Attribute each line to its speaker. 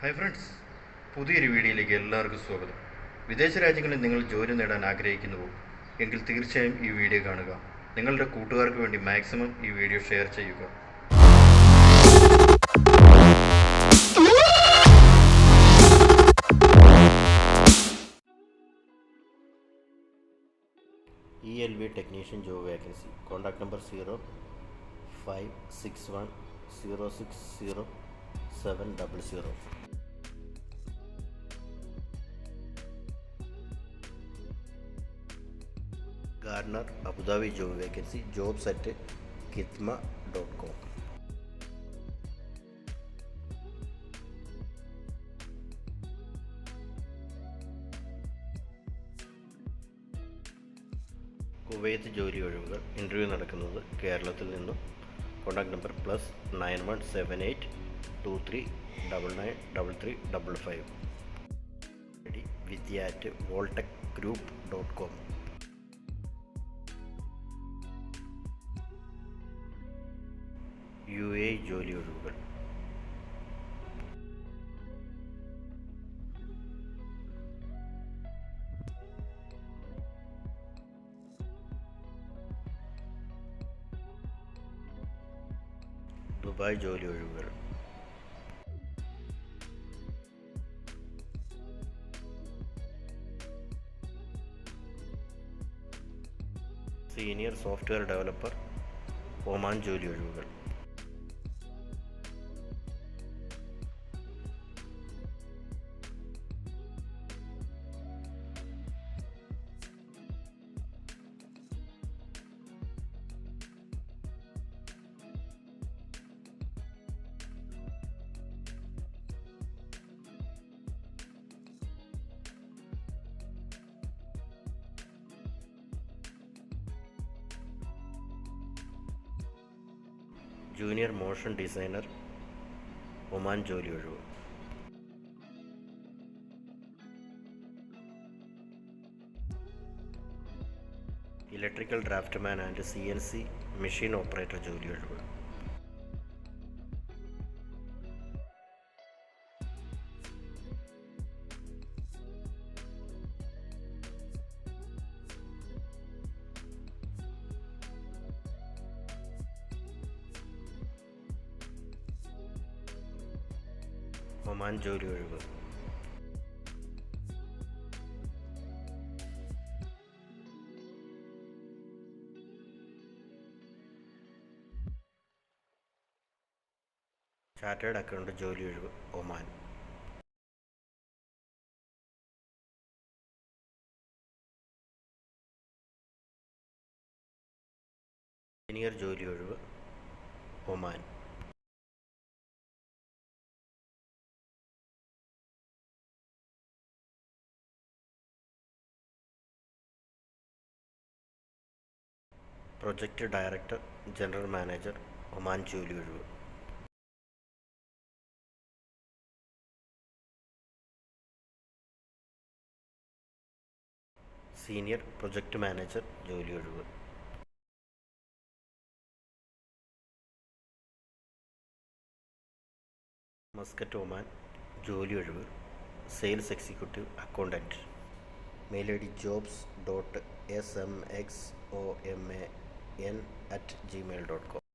Speaker 1: Hi friends പുതിയൊരു വീഡിയോയിലേക്ക് എല്ലാവർക്കും സ്വാഗതം. വിദേശ രാജ്യങ്ങളിൽ നിങ്ങൾ ജോലി നേടാൻ ആഗ്രഹിക്കുന്നുവോ? എങ്കിൽ തീർച്ചയായും ഈ വീഡിയോ കാണുക. നിങ്ങളുടെ കൂട്ടുകാർക്ക് വേണ്ടി മാക്സിമം ഈ വീഡിയോ ഷെയർ ചെയ്യുക. E L V technician job vacancy contact number zero five six one zero six zero seven double zero Garner Abu Dhabi job vacancy job set കിത്മ dot com. Kuwait ജോലി ഒഴിവുകൾ interview നടക്കുന്നത് കേരളത്തിൽ നിന്നും. Contact number plus nine one seven eight two three double nine double three double five. Vidya at Voltech group dot com. U A ജോലി ഒഴിവുകൾ Dubai ജോലി ഒഴിവുകൾ senior software developer Oman ജോലി ഒഴിവുകൾ ജൂനിയർ മോഷൻ ഡിസൈനർ ഒമാൻ ജോലി ഒഴിവ് electrical draftman and C N C machine operator ജോലി ഒഴിവ് ഒമാൻ ജോലി ഒഴിവ് ചാർട്ടേഡ് അക്കൗണ്ട് ജോലി ഒഴിവ് ഒമാൻ. സീനിയർ ജോലി ഒഴിവ് Oman. Project director general manager Oman ജോലി ഒഴിവ്. സീനിയർ പ്രൊജക്റ്റ് മാനേജർ ജോലി ഒഴിവ്. മസ്കറ്റ് ഒമാൻ ജോലി ഒഴിവ്. Sales executive accountant D jobs dot S M X O M A N at Gmail dot com